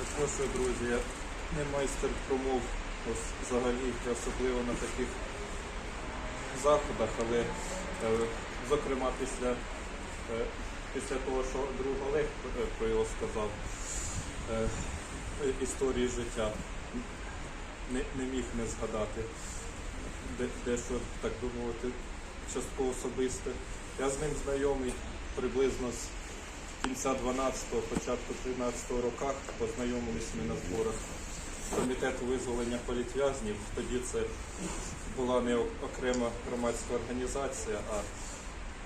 Перепрошую, друзі, я не майстер промов ось взагалі, особливо на таких заходах, але е, зокрема після, е, після того, що друг Олег е, про його сказав, е, історії життя, не, не міг не згадати де, дещо, так би мовити, частково особисте. Я з ним знайомий приблизно з кінця 12-го, початку 13-го роках познайомились ми на зборах комітету визволення політв'язнів. Тоді це була не окрема громадська організація, а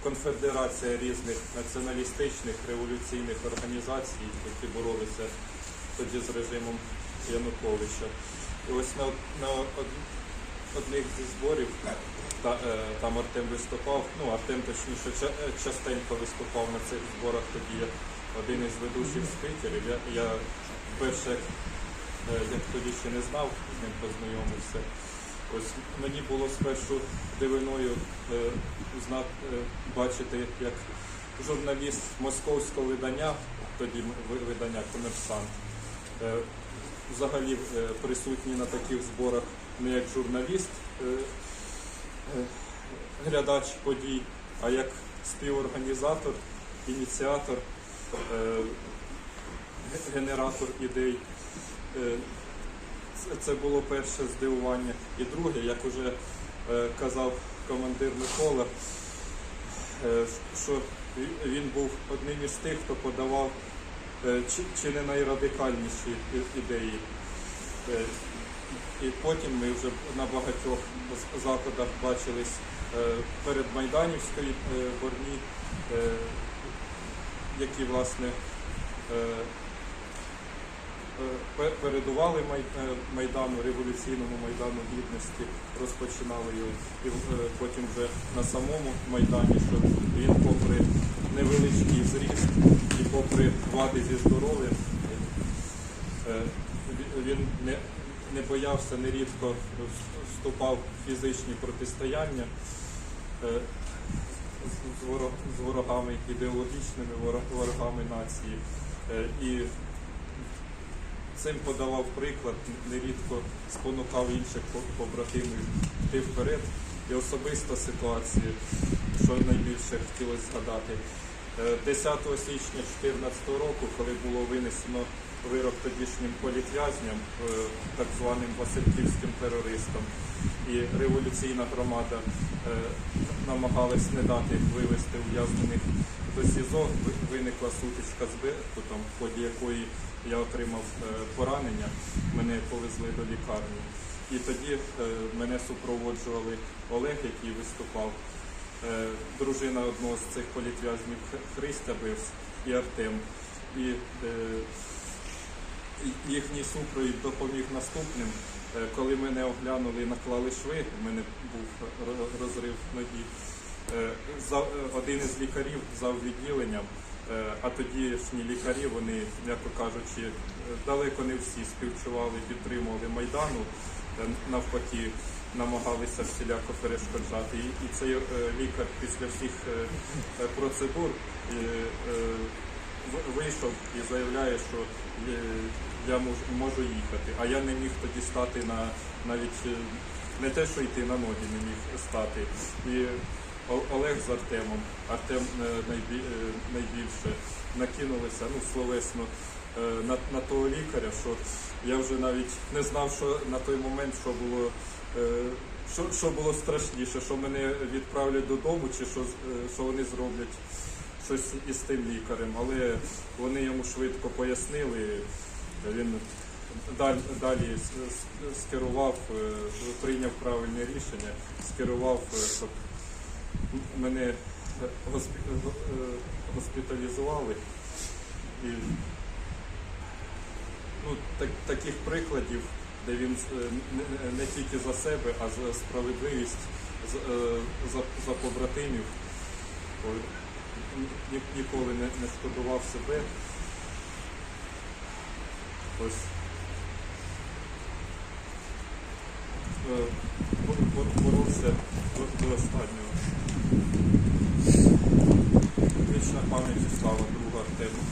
конфедерація різних націоналістичних революційних організацій, які боролися тоді з режимом Януковича. І ось на, на одних зі зборів там Артем виступав, ну Артем точніше е, частенько виступав на цих зборах, тоді я один із ведучих спікерів. Я, я вперше, е, як тоді ще не знав, з ним познайомився. Ось мені було спершу дивиною е, е, бачити, як журналіст московського видання, тоді видання Комерсант, е, взагалі е, присутній на таких зборах не як журналіст, е, е, глядач подій, а як співорганізатор, ініціатор, е, генератор ідей. Е, це- було перше здивування. І друге, як уже е, казав командир Микола, що він був одним із тих, хто подавав чи не найрадикальніші ідеї. І потім ми вже на багатьох з- заходах бачились е, перед Майданівської е, борні, е, які власне пе- передували Майдану, революційному Майдану Гідності, розпочинали його. І потім вже на самому Майдані, що він попри невеличкий зріст і попри вади зі здоров'ям, він не, не боявся нерідко вступав в фізичні протистояння е, з, з воро- з ворогами, ідеологічними ворогами нації. Е, І цим подавав приклад, нерідко спонукав інших побратимів йти вперед. І особиста ситуація, що найбільше хотілося згадати. Е, 10 січня 2014 року, коли було винесено вирок тодішнім політв'язням, е, так званим Васильківським терористам, і революційна громада е, намагалась не дати вивезти ув'язнених до СІЗО, виникла сутичка з Беркутом, в ході якої я отримав е, поранення, мене повезли до лікарні. І тоді е, мене супроводжували Олег, який виступав, е, дружина одного з цих політв'язнів Христя Бивс і Артем. І е, їхній супровід допоміг наступним. Е, Коли мене оглянули і наклали шви, у мене був розрив ноги. Е, за- е, Один із лікарів зав відділенням, е, а тодішні лікарі, вони, м'яко кажучи, е, далеко не всі співчували, підтримували Майдану, е, навпаки, намагалися всіляко перешкоджати. І, цей е, лікар після всіх е, е, процедур вийшов і заявляє, що я можу, їхати. А я не міг тоді стати на навіть не те, що йти на ноги, не міг стати. І О- Олег з Артемом, Артем найбі, найбільше накинулися ну, словесно на, на того лікаря, що я вже навіть не знав, що на той момент що було. е, Що, що було страшніше, що мене відправлять додому, чи що, е, що вони зроблять щось із тим лікарем, але вони йому швидко пояснили. Він далі, далі скерував, е, прийняв правильне рішення, скерував, е, щоб мене госпі- е, госпіталізували. І, ну, так, таких прикладів, де він е, не, не тільки за себе, а за справедливість, е, за, за побратимів. Ні, ніколи не, не шкодував себе. Ось. Е, бо- бо- Боровся до, до останнього. Вічна пам'ять і слава друга Артему.